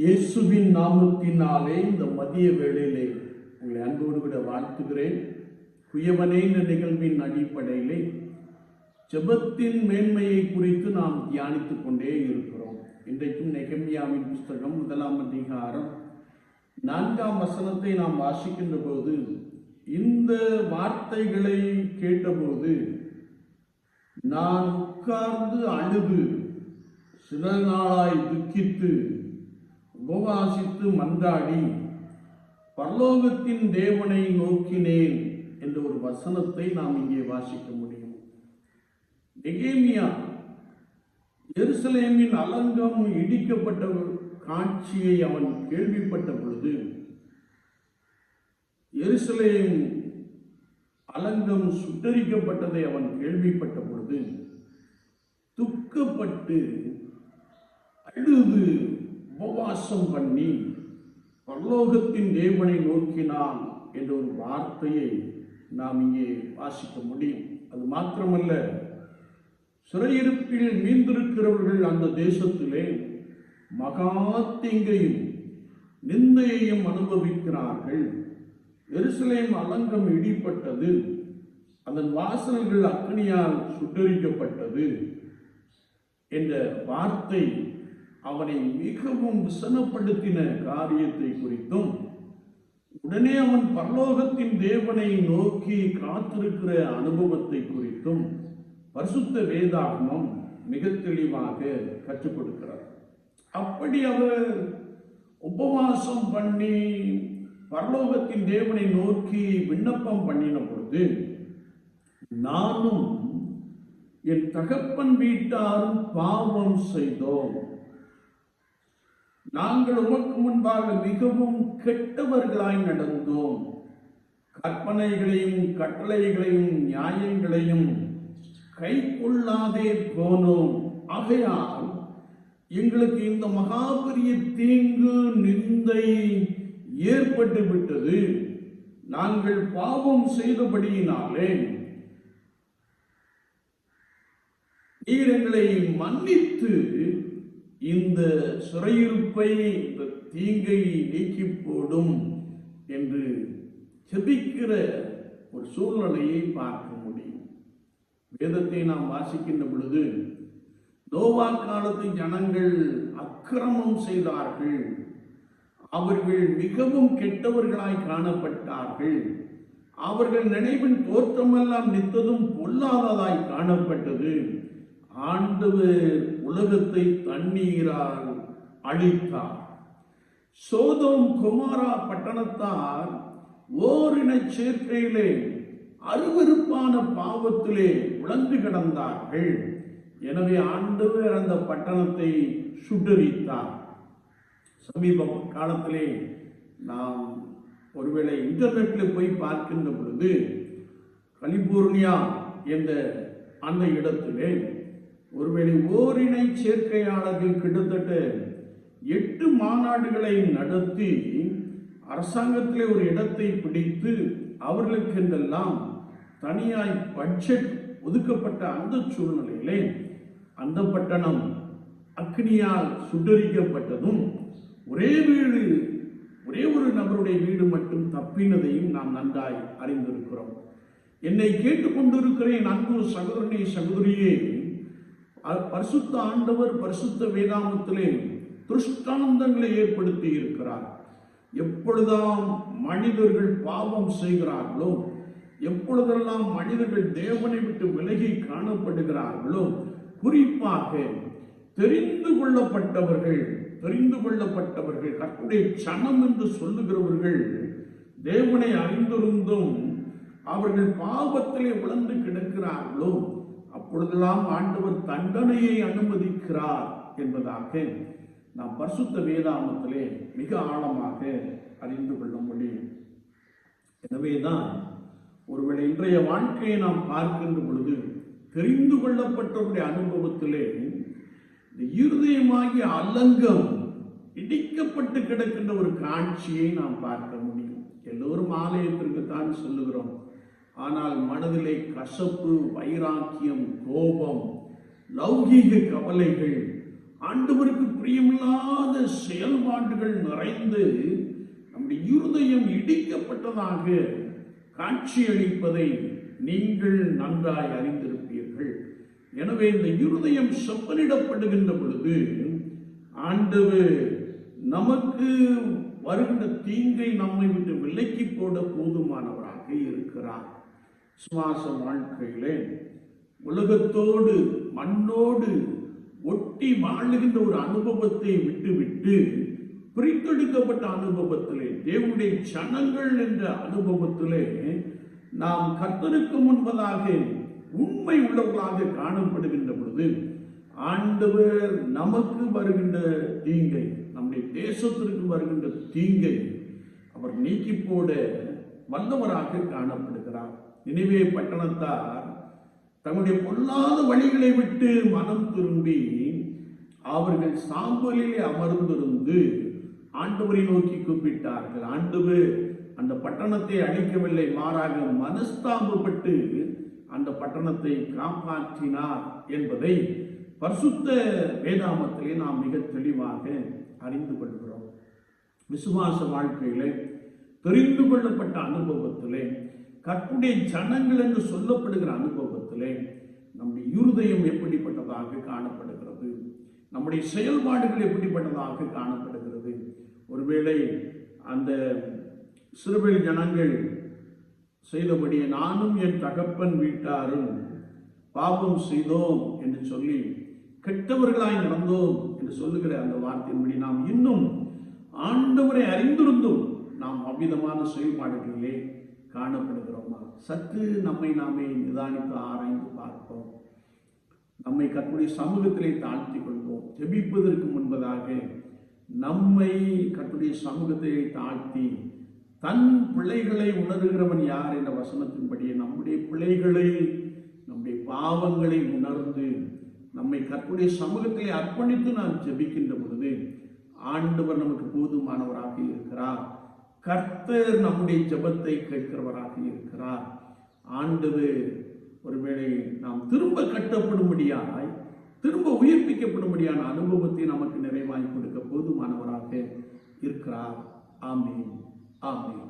இயேசுவின் நாமத்தினாலே இந்த மதிய வேளையிலே உங்களை அன்போடு விட வாழ்த்துகிறேன். குயவனே இந்த நிகழ்வின் அடிப்படையிலே ஜெபத்தின் மேன்மையை குறித்து நாம் தியானித்துக் கொண்டே இருக்கிறோம். இன்றைக்கும் நெகமியாவின் புஸ்தகம் முதலாம் அதிகாரம் நான்காம் வசனத்தை நாம் வாசிக்கின்ற போது இந்த வார்த்தைகளை கேட்டபோது நான் உட்கார்ந்து அழுது சில நாளாய் துக்கித்து உபவாசித்து மன்றாடி பரலோகத்தின் தேவனை நோக்கினேன் என்ற ஒரு வசனத்தை நாம் இங்கே வாசிக்க முடியும். நெகேமியா எருசலேமின் அலங்கம் இடிக்கப்பட்ட ஒரு காட்சியை அவன் கேள்விப்பட்ட பொழுது எருசலேம் அலங்கம் சுட்டரிக்கப்பட்டதை அவன் கேள்விப்பட்ட பொழுது துக்கப்பட்டு அழுது உபவாசம் பண்ணி பரலோகத்தின் தேவனை நோக்கினான் என்ற ஒரு வார்த்தையை நாம் இங்கே வாசிக்க முடியும். அது மாத்திரமல்ல சிறையிருப்பில் மீந்திருக்கிறவர்கள் அந்த தேசத்திலே மகா தீங்கையும் நிந்தையையும் அனுபவிக்கிறார்கள். எருசலேம் அலங்கம் இடிப்பட்டது அதன் வாசல்கள் அக்னியால் சுட்டரிக்கப்பட்டது என்ற வார்த்தை அவனை மிகவும் விசனப்படுத்தின காரியத்தை குறித்தும் உடனே அவன் பரலோகத்தின் தேவனை நோக்கி காத்திருக்கிற அனுபவத்தை குறித்தும் பரிசுத்த வேதாகமம் மிக தெளிவாக கற்றுக் கொடுக்கிறார் அப்படி அவர் உபவாசம் பண்ணி பரலோகத்தின் தேவனை நோக்கி விண்ணப்பம் பண்ணின பொழுது நானும் என் தகப்பன் வீட்டாரும் பாவம் செய்தோம். நாங்கள் உமக்கு முன்பாக மிகவும் கெட்டவர்களாய் நடந்தோம். கற்பனைகளையும் கட்டளைகளையும் நியாயங்களையும் கை கொள்ளாதே போனோம். ஆகையால் எங்களுக்கு இந்த மகா பெரிய தீங்கு நிந்தை ஏற்பட்டு விட்டது நாங்கள் பாவம் செய்தபடியினாலே நீர் எங்களை மன்னித்து இந்த சிறையிருப்பை இந்த தீங்கை நீக்கி போடும் என்று செபிக்கிற ஒரு சூழ்நிலையை பார்க்க முடியும். வேதத்தை நாம் வாசிக்கின்ற பொழுது நோவா காலத்து ஜனங்கள் அக்கிரமம் செய்தார்கள். அவர்கள் மிகவும் கெட்டவர்களாய் காணப்பட்டார்கள். அவர்கள் நினைவின் தோற்றமெல்லாம் நித்ததும் பொல்லாததாய் காணப்பட்டது. ஆண்டவர் உலகத்தை தண்ணீரால் அழித்தார். சோதோம் குமாரா பட்டணத்தார் ஓரின சேர்க்கையிலே அருவருப்பான பாவத்திலே உழந்து கிடந்தார்கள். எனவே ஆண்டவர் அந்த பட்டணத்தை சுட்டரித்தார். சமீப காலத்திலே நாம் ஒருவேளை இன்டர்நெட்டில் போய் பார்க்கின்ற பொழுது கலிபோர்னியா என்ற அந்த இடத்திலே ஒருவேளை ஓரினை சேர்க்கையாளர்கள் கிட்டத்தட்ட எட்டு மாநாடுகளை நடத்தி அரசாங்கத்திலே ஒரு இடத்தை பிடித்து அவர்களுக்கென்றெல்லாம் தனியாய் பட்ஜெட் ஒதுக்கப்பட்ட அந்த சூழ்நிலையிலே அந்த பட்டணம் அக்னியால் சுட்டரிக்கப்பட்டதும் ஒரே வீடு ஒரே ஒரு நபருடைய வீடு மட்டும் தப்பினதையும் நாம் நன்றாய் அறிந்திருக்கிறோம். என்னை கேட்டுக்கொண்டிருக்கிறேன் அன்பு சகோதரனே சகோதரியே பரிசுத்த ஆண்டவர் பரிசுத்த வேதாமத்திலே திருஷ்டாந்தங்களை ஏற்படுத்தி இருக்கிறார். எப்பொழுதாம் மனிதர்கள் பாவம் செய்கிறார்களோ எப்பொழுதெல்லாம் மனிதர்கள் தேவனை விட்டு விலகி காணப்படுகிறார்களோ குறிப்பாக தெரிந்து கொள்ளப்பட்டவர்கள் தெரிந்து கொள்ளப்பட்டவர்கள் கற்புடைய சனம் என்று சொல்லுகிறவர்கள் தேவனை அறிந்திருந்தும் அவர்கள் பாவத்திலே உழந்து கிடக்கிறார்களோ அப்பொழுதெல்லாம் ஆண்டவர் தண்டனையை அனுமதிக்கிறார் என்பதாக நாம் பரிசுத்த வேதாமத்திலே மிக ஆழமாக அறிந்து கொள்ள முடியும். எனவேதான் ஒருவேளை இன்றைய வாழ்க்கையை நாம் பார்க்கின்ற பொழுது தெரிந்து கொள்ளப்பட்டவருடைய அனுபவத்திலே இந்த இருதயமாகிய அலங்கம் இடிக்கப்பட்டு கிடக்கின்ற ஒரு காட்சியை நாம் பார்க்க முடியும். எல்லோரும் ஆலயத்திற்கு தான் சொல்லுகிறோம். ஆனால் மனதிலே கசப்பு வைராக்கியம் கோபம் லௌகீக கவலைகள் ஆண்டவருக்கு பிரியமில்லாத செயல்பாடுகள் நிறைந்து நம்முடைய இருதயம் இடிக்கப்பட்டதாக காட்சியளிப்பதை நீங்கள் நன்றாய் அறிந்திருப்பீர்கள். எனவே இந்த இருதயம் செப்பனிடப்படுகின்ற பொழுது ஆண்டவர் நமக்கு வருகின்ற தீங்கை நம்மை விட்டு விலக்கி போட போதுமானவராக இருக்கிறார். சுவாச வாழ்க்கையிலே உலகத்தோடு மண்ணோடு ஒட்டி வாழுகின்ற ஒரு அனுபவத்தை விட்டுவிட்டு பிரித்தெடுக்கப்பட்ட அனுபவத்திலே தேவனுடைய சனங்கள் என்ற அனுபவத்திலே நாம் கர்த்தருக்கு முன்பதாக உண்மை உள்ளவர்களாக காணப்படுகின்ற பொழுது ஆண்டவர் நமக்கு வருகின்ற தீங்கை நம்முடைய தேசத்திற்கு வருகின்ற தீங்கை அவர் நீக்கி போட வல்லவராக காணப்படுகிறார். நினைவே பட்டணத்தார் தங்களுடைய பொல்லாத வழிகளை விட்டு மனம் திரும்பி அவர்கள் சாம்பலிலே அமர்ந்திருந்து ஆண்டவரை நோக்கி கூப்பிட்டார்கள். ஆண்டவர் அந்த பட்டணத்தை அழிக்கவில்லை மாறாக மனஸ்தாபப்பட்டு அந்த பட்டணத்தை காப்பாற்றினார் என்பதை பரிசுத்த வேதாமத்திலே நாம் மிக தெளிவாக அறிந்து கொள்கிறோம். விசுவாச வாழ்க்கையிலே தெரிந்து கொள்ளப்பட்ட அனுபவத்திலே கற்புடைய ஜனங்கள் என்று சொல்லப்படுகிற அனுபவத்திலே நம்முடைய இருதயம் எப்படிப்பட்டதாக காணப்படுகிறது? நம்முடைய செயல்பாடுகள் எப்படிப்பட்டதாக காணப்படுகிறது? ஒருவேளை அந்த சிறுவில் ஜனங்கள் செய்தபடியே நானும் என் தகப்பன் வீட்டாரும் பாவம் செய்தோம் என்று சொல்லி கெட்டவர்களாய் நடந்தோம் என்று சொல்லுகிற அந்த வார்த்தையின்படி நாம் இன்னும் ஆண்டவரை அறிந்திருந்தும் நாம் அவ்விதமான செயல்பாடுகளிலே காணப்படுகிறது சற்று நம்மை நாமே நிதானித்து ஆராய்ந்து பார்ப்போம். நம்மை கற்புடைய சமூகத்திலே தாழ்த்தி கொள்வோம். ஜெபிப்பதற்கு முன்பதாக நம்மை கற்புடைய சமூகத்திலே தாழ்த்தி தன் பிள்ளைகளை உணர்கிறவன் யார் என்ற வசனத்தின்படியே நம்முடைய பிள்ளைகளை நம்முடைய பாவங்களை உணர்ந்து நம்மை கற்புடைய சமூகத்திலே அர்ப்பணித்து நாம் ஜெபிக்கின்ற பொழுது ஆண்டவர் நமக்கு போதுமானவராக இருக்கிறார். கர்த்தர் நம்முடைய ஜெபத்தை கேட்கிறவராக இருக்கிறார். ஆண்டவர் ஒருவேளை நாம் திரும்ப கட்டப்படும்படியாய் திரும்ப உயிர்ப்பிக்கப்படும்படியான அனுபவத்தை நமக்கு நிறைவாய் கொடுக்க போதுமானவராக இருக்கிறார். ஆமீன். ஆமீன்.